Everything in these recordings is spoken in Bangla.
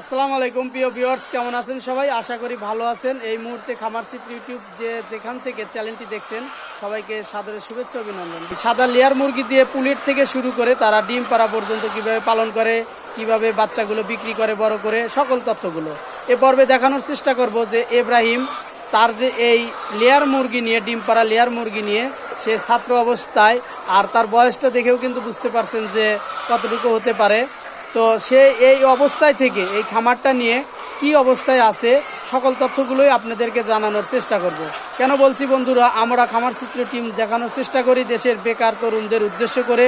আসসালামু আলাইকুম, প্রিয় ভিউয়ার্স, কেমন আছেন সবাই? আশা করি ভালো আছেন। এই মুহূর্তে খামার সিট ইউটিউব যে যেখান থেকে চ্যানেলটি দেখছেন, সবাইকে সাদরের শুভেচ্ছা, অভিনন্দন। সাদা লেয়ার মুরগি দিয়ে পুলিট থেকে শুরু করে তারা ডিম পাড়া পর্যন্ত কীভাবে পালন করে, কীভাবে বাচ্চাগুলো বিক্রি করে, বড় করে, সকল তথ্যগুলো এ পর্বে দেখানোর চেষ্টা করব যে এব্রাহিম, তার যে এই লেয়ার মুরগি নিয়ে, ডিম পাড়া লেয়ার মুরগি নিয়ে, সে ছাত্র অবস্থায়, আর তার বয়সটা দেখেও কিন্তু বুঝতে পারছেন যে কতটুকু হতে পারে। তো সে এই অবস্থায় থেকে, এই খামারটা নিয়ে কি অবস্থায় আছে, সকল তথ্যগুলোই আপনাদেরকে জানানোর চেষ্টা করব। কেন বলছি বন্ধুরা, আমরা খামার চিত্র টিম দেখানোর চেষ্টা করি দেশের বেকার তরুণদের উদ্দেশ্য করে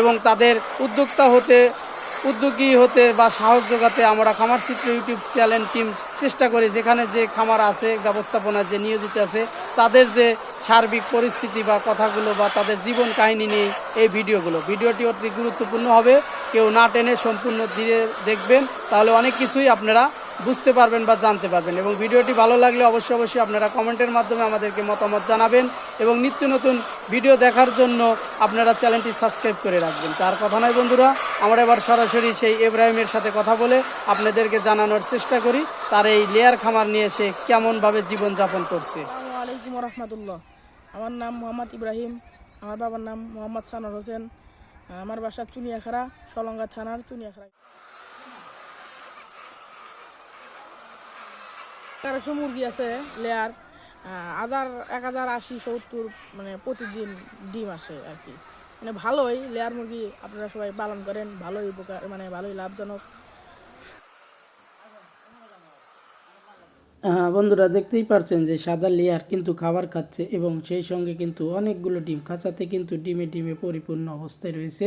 এবং তাদের উদ্যোক্তা হতে উদ্যোগী হতে বা সাহস যোগাতে আমরা খামার চিত্র ইউটিউব চ্যানেল টিম চেষ্টা করি। যেখানে যে খামার আছে, ব্যবস্থাপনা যে নিয়োজিত আছে, তাদের যে সার্বিক পরিস্থিতি বা কথাগুলো বা তাদের জীবন কাহিনী নিয়ে এই ভিডিওগুলো। ভিডিওটি অতি গুরুত্বপূর্ণ হবে। কেউ না টেনে সম্পূর্ণ ধীরে দেখবেন। তাহলে অনেক কিছুই আপনারা বুঝতে পারবেন বা জানতে পারবেন। এবং ভিডিওটি ভালো লাগলে অবশ্যই অবশ্যই আপনারা কমেন্টের মাধ্যমে আমাদেরকে মতামত জানাবেন এবং নিত্য নতুন ভিডিও দেখার জন্য আপনারা চ্যানেলটি সাবস্ক্রাইব করে রাখবেন। তার কথা নয় বন্ধুরা, আমরা এবার সরাসরি সেই ইব্রাহিমের সাথে কথা বলে আপনাদেরকে জানানোর চেষ্টা করি, তার এই লেয়ার খামার নিয়ে সে কেমনভাবে জীবনযাপন করছে। আমার নাম মোহাম্মদ ইব্রাহিম, আমার বাবার নাম মোহাম্মদ সানোর হোসেন, আমার বাসা চুনিয়াখাড়া, সলঙ্গা থানার চুনিয়াখাড়া। তেরোশো মুরগি আছে লেয়ার হাজার, এক হাজার আশি, সত্তর মানে প্রতিদিন ডিম আসে আর কি। মানে ভালোই লেয়ার মুরগি আপনারা সবাই পালন করেন, ভালোই উপকার মানে ভালোই লাভজনক। বন্ধুরা দেখতেই পারছেন যে সাদা লেয়ার কিন্তু খাবার খাচ্ছে এবং সেই সঙ্গে কিন্তু অনেকগুলো ডিম, খাঁচাতে কিন্তু ডিমে ডিমে পরিপূর্ণ অবস্থায় রয়েছে।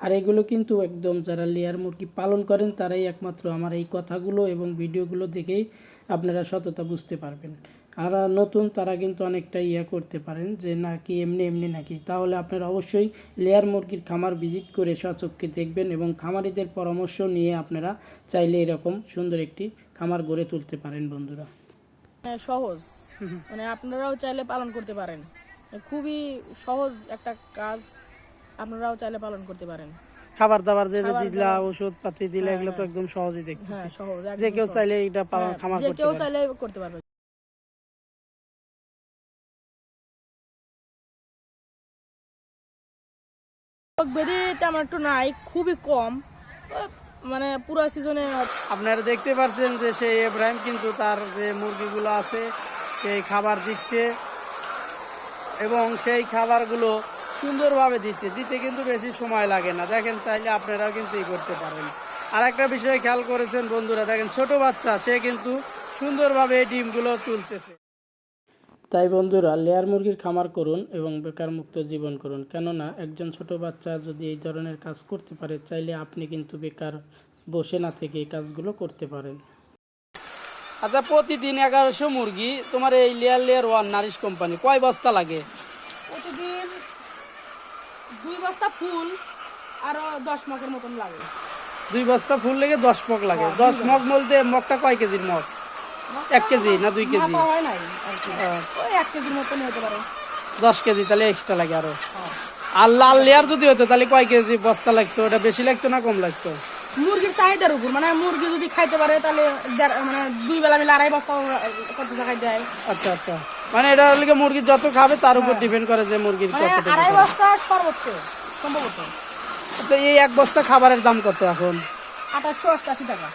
আর এগুলো কিন্তু একদম যারা লেয়ার মুরগি পালন করেন, তারাই একমাত্র আমার এই কথাগুলো এবং ভিডিওগুলো দেখেই আপনারা সততা বুঝতে পারবেন। আর নতুন তারা কিন্তু অনেকটা ইয়া করতে পারেন যে নাকি এমনি এমনি নাকি। তাহলে আপনারা অবশ্যই লেয়ার মুরগির খামার ভিজিট করে সচক্ষে দেখবেন এবং খামারিদের পরামর্শ নিয়ে আপনারা চাইলে এরকম সুন্দর একটি খামার গড়ে তুলতে পারেন বন্ধুরা। সহজ। মানে আপনারাও চাইলে পালন করতে পারেন। খুবই সহজ একটা কাজ আপনারাও চাইলে পালন করতে পারেন। খাবার দাবার যে দিলা ওষুধ পাতি দিলে এগুলো তো একদম সহজই দেখতে হ্যাঁ সহজ যে কেউ চাইলে এটা পালন হ্যাঁ, খামার যে কেউ চাইলে করতে পারবে। বেদি তেমন একটু নাই খুবই কম। মানে পুরো সিজনে আপনারা দেখতে পাচ্ছেন যে সেই ইব্রাহিম কিন্তু তার যে মুরগিগুলো আছে, সেই খাবার দিচ্ছে এবং সেই খাবারগুলো সুন্দরভাবে দিচ্ছে। দিতে কিন্তু বেশি সময় লাগে না। দেখেন চাইলে আপনারাও কিন্তু এই করতে পারেন। আর একটা বিষয় খেয়াল করেছেন বন্ধুরা, দেখেন ছোট বাচ্চা, সে কিন্তু সুন্দরভাবে এই ডিমগুলো তুলতেছে। তাই বন্ধুরা লেয়ার মুরগির খামার করুন এবং বেকার মুক্ত জীবন করুন। কেননা একজন ছোট বাচ্চা যদি এই ধরনের কাজ করতে পারে চাইলে আপনি কিন্তু বেকার বসে না থেকে এই কাজগুলো করতে পারেন। আচ্ছা প্রতিদিন এগারোশো মুরগি তোমার এই layer layer one nourish company কয় বস্তা লাগে? প্রতিদিন দুই বস্তা ফুল আরও দশ মগের মতন লাগে। দুই বস্তা ফুল লেগে দশ মগ লাগে। দশ মগ বলতে মগটা কয় কেজির মগ? এক কেজি না দুই কেজি? হয় নাই ওই এক কেজির মতন হতে পারে। দশ কেজি তাহলে এক্সট্রা লাগে আরও। আর লাল লেয়ার যদি হতো তাহলে কয় কেজি বস্তা লাগতো? ওটা বেশি লাগতো না কম লাগতো? মুরগির চাহিদার উপর। মানে মুরগি যদি খাইতে পারে তাহলে মানে দুই বেলা মিলে আড়াই বস্তা কত দেয় আচ্ছা আচ্ছা। মানে এটা হলে মুরগি যত খাবে তার উপর ডিপেন্ড করে যে মুরগির মানে আড়াই বস্তা সর্বোচ্চ সম্ভবত। তো এই এক বস্তা খাবারের দাম কত এখন? আঠাশশো অষ্টাশি টাকা।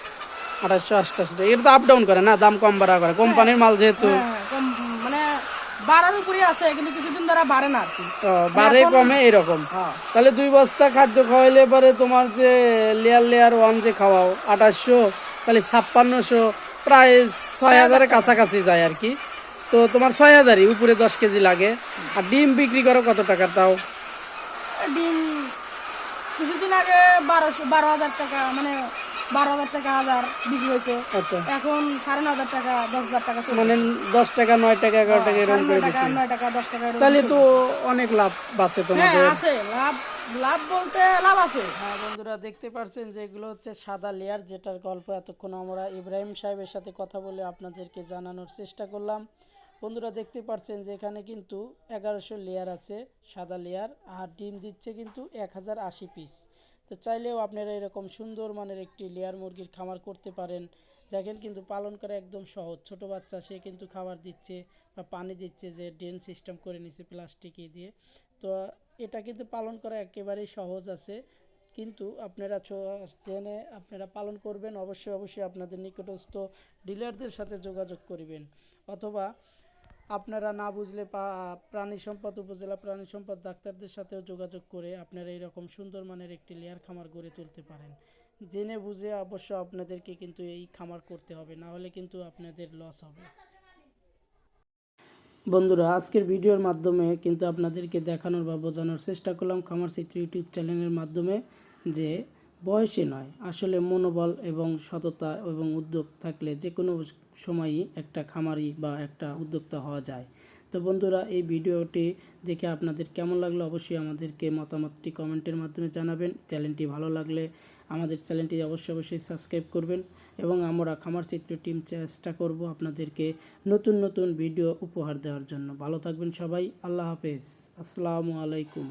আঠাশশো টাকা। এটা তো আপ ডাউন করে না দাম কম বাড়া করে। কোম্পানির মাল যেহেতু হ্যাঁ, মানে বাড়ার উপরে আছে কিন্তু কিছুদিন ধরে বাড়ে না আর কি। বাড়ে কমে এরকম হ্যাঁ। তাহলে দুই বস্তা খাদ্য খাওয়াইলে পরে তোমার যে লেয়ার লেয়ার ওয়ান যে খাওয়াও আঠাশশো তাহলে ছাপ্পান্নশো প্রায় ছয় হাজারের কাছাকাছি যায় আর কি। তো তোমার ছয় হাজারই উপরে দশ কেজি লাগে। আর ডিম বিক্রি করো কত টাকার তাও? ডিম কিছুদিন আগে বারোশো বারো হাজার টাকা মানে বারো হাজার টাকা হাজার বিক্রি হয়েছে। আচ্ছা। এখন সাড়ে ন হাজার টাকা দশ হাজার টাকা। মানে দশ টাকা নয় টাকা এগারো টাকা এরকম করে টাকা নয় টাকা দশ টাকা তাহলে তো অনেক লাভ বাঁচে হ্যাঁ আছে। লাভ লাভ বলতে লাভ আছে। হ্যাঁ বন্ধুরা দেখতে পাচ্ছেন যে এগুলো হচ্ছে সাদা লেয়ার যেটার গল্প এতক্ষণ আমরা ইব্রাহিম সাহেবের সাথে কথা বলে আপনাদেরকে জানানোর চেষ্টা করলাম। বন্ধুরা দেখতে পাচ্ছেন যে এখানে কিন্তু এগারোশো লেয়ার আছে সাদা লেয়ার আর ডিম দিচ্ছে কিন্তু এক হাজার আশি পিস তো চাইলেও আপনারা এরকম সুন্দর মানের একটি লেয়ার মুরগির খামার করতে পারেন। দেখেন কিন্তু পালন করা একদম সহজ। ছোট বাচ্চা, সে কিন্তু খাবার দিচ্ছে বা পানি দিচ্ছে যে ড্রেন সিস্টেম করে নিছে প্লাস্টিক দিয়ে। তো এটা কিন্তু পালন করা একেবারেই সহজ আছে। কিন্তু আপনারা জেনে আপনারা পালন করবেন, অবশ্যই অবশ্যই আপনাদের নিকটস্থ ডিলারদের সাথে যোগাযোগ করবেন। অথবা আপনারা না বুঝলে প্রাণী সম্পদ, উপজেলা প্রাণী সম্পদ ডাক্তারদের সাথেও যোগাযোগ করে আপনারা এরকম সুন্দর মানের একটি লেয়ার খামার গড়ে তুলতে পারেন। জেনে বুঝে অবশ্য আপনাদেরকে কিন্তু এই খামার করতে হবে, না হলে কিন্তু আপনাদের লস হবে। বন্ধুরা, আজকের ভিডিওর মাধ্যমে কিন্তু আপনাদেরকে দেখানোর বা বোঝানোর চেষ্টা করলাম খামার চিত্র ইউটিউব চ্যানেলের মাধ্যমে যে বয়সে নয়, আসলে মনোবল এবং সততা এবং উদ্যোগ থাকলে যে কোনো সময়ই একটা খামারি বা একটা উদ্যোক্তা হওয়া যায়। তো বন্ধুরা, এই ভিডিওটি দেখে আপনাদের কেমন লাগল অবশ্যই আমাদেরকে মতামতটি কমেন্টের মাধ্যমে জানাবেন। চ্যানেলটি ভালো লাগলে আমাদের চ্যানেলটি অবশ্যই অবশ্যই সাবস্ক্রাইব করবেন এবং আমরা খামার চিত্র টিম চেষ্টা করব আপনাদেরকে নতুন নতুন ভিডিও উপহার দেওয়ার জন্য। ভালো থাকবেন সবাই, আল্লাহ হাফেজ। আসসালামু আলাইকুম।